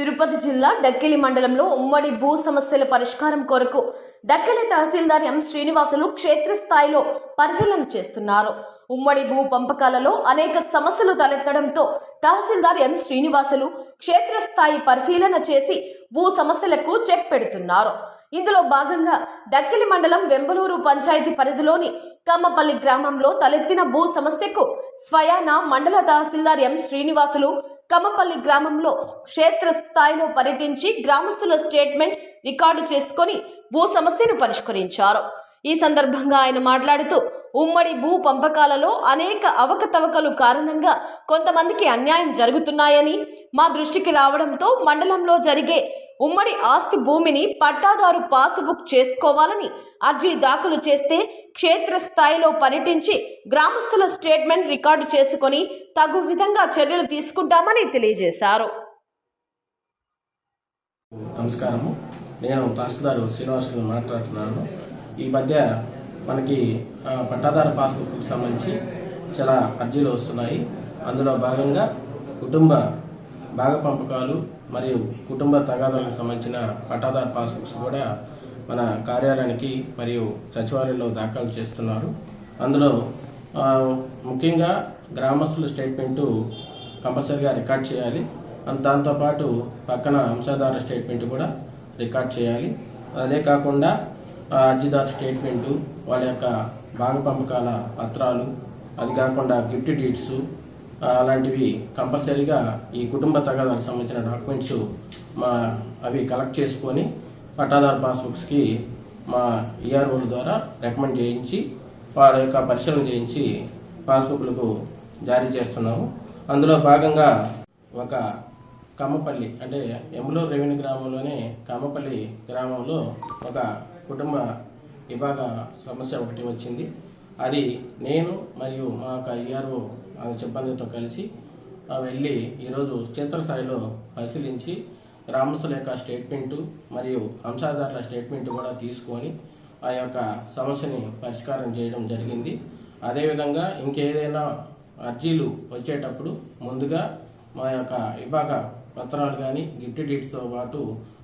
తిరుపతి జిల్లా డక్కిలి మండలంలో ఉమ్మడి భూ సమస్యల పరిష్కారం కొరకు డక్కిలి తహసీల్దార్ ఎం శ్రీనివాసులు క్షేత్రస్థాయిలో పరిశీలన చేస్తున్నారు. ఉమ్మడి భూ పంపకాలలో అనేక సమస్యలు తలెత్తడంతో తహసీల్దార్ ఎం శ్రీనివాసులు క్షేత్రస్థాయి పరిశీలన చేసి భూ సమస్యలకు చెక్ పెడుతున్నారు. ఇందులో భాగంగా డక్కిలి మండలం వెంబలూరు పంచాయతీ పరిధిలోని కమ్మపల్లి గ్రామంలో తలెత్తిన భూ సమస్యకు స్వయాన మండల తహసీల్దార్ ఎం శ్రీనివాసులు కమ్మపల్లి గ్రామంలో క్షేత్రస్థాయిలో పర్యటించి గ్రామస్తుల స్టేట్మెంట్ రికార్డు చేసుకొని భూ సమస్యను పరిష్కరించారు. ఈ సందర్భంగా ఆయన మాట్లాడుతూ ఉమ్మడి భూ పంపకాలలో అనేక అవకతవకలు కారణంగా కొంతమందికి అన్యాయం జరుగుతున్నాయని మా దృష్టికి రావడంతో మండలంలో జరిగే ఉమ్మడి ఆస్తి భూమిని పట్టాదారు పాసుబుక్ చేసుకోవాలని అర్జీ దాఖలు చేస్తే క్షేత్రస్థాయిలో పర్యటించి గ్రామస్తుల స్టేట్మెంట్ రికార్డు చేసుకొని తగు విధంగా చర్యలు తీసుకుంటామని తెలియజేశారు. నమస్కారము. నేను తహసీల్దారు శ్రీనివాసులు మాట్లాడుతున్నాను. ఈ మధ్య మనకి పట్టాదారు పట్టాదార పాస్బుక్కి సంబంధించి చాలా అర్జీలు వస్తున్నాయి. అందులో భాగంగా కుటుంబ భాగ పంపకాలు మరియు కుటుంబ తగాదాలకు సంబంధించిన పట్టాదారు పాస్బుక్స్ కూడా మన కార్యాలయానికి మరియు సచివాలయంలో దాఖలు చేస్తున్నారు. అందులో ముఖ్యంగా గ్రామస్తుల స్టేట్మెంటు కంపల్సరీగా రికార్డ్ చేయాలి. అండ్ దాంతోపాటు పక్కన అంశదారు స్టేట్మెంట్ కూడా రికార్డ్ చేయాలి. అదే కాకుండా అర్జీదారు స్టేట్మెంటు వాళ్ళ యొక్క భాగ పంపకాల పత్రాలు అది కాకుండా గిఫ్ట్ డీట్స్ అలాంటివి కంపల్సరీగా ఈ కుటుంబ తగాదాలకు సంబంధించిన డాక్యుమెంట్స్ మా అవి కలెక్ట్ చేసుకొని పట్టాదారు పాస్బుక్స్కి మా ఈఆర్ఓల ద్వారా రికమెండ్ చేయించి వారి యొక్క పరిశీలన చేయించి పాస్బుక్లకు జారీ చేస్తున్నాము. అందులో భాగంగా ఒక కమ్మపల్లి అంటే ఎములూరు రెవెన్యూ గ్రామంలోనే కమ్మపల్లి గ్రామంలో ఒక కుటుంబ విభాగ సమస్య ఒకటి వచ్చింది. అది నేను మరియు మా యొక్క ఈఆర్ఓ సిబ్బందితో కలిసి వెళ్ళి ఈరోజు క్షేత్రస్థాయిలో పరిశీలించి గ్రామస్తుల యొక్క స్టేట్మెంటు మరియు అంశాదారుల స్టేట్మెంట్ కూడా తీసుకొని ఆ యొక్క సమస్యని పరిష్కారం చేయడం జరిగింది. అదేవిధంగా ఇంకేదైనా అర్జీలు వచ్చేటప్పుడు ముందుగా మా యొక్క విభాగ పత్రాలు కానీ గిఫ్ట్ డీట్స్తో పాటు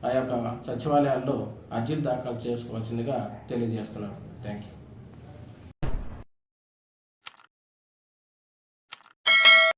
ఆ యొక్క సచివాలయాల్లో అర్జీలు దాఖలు చేసుకోవాల్సిందిగా తెలియజేస్తున్నాను. Thank you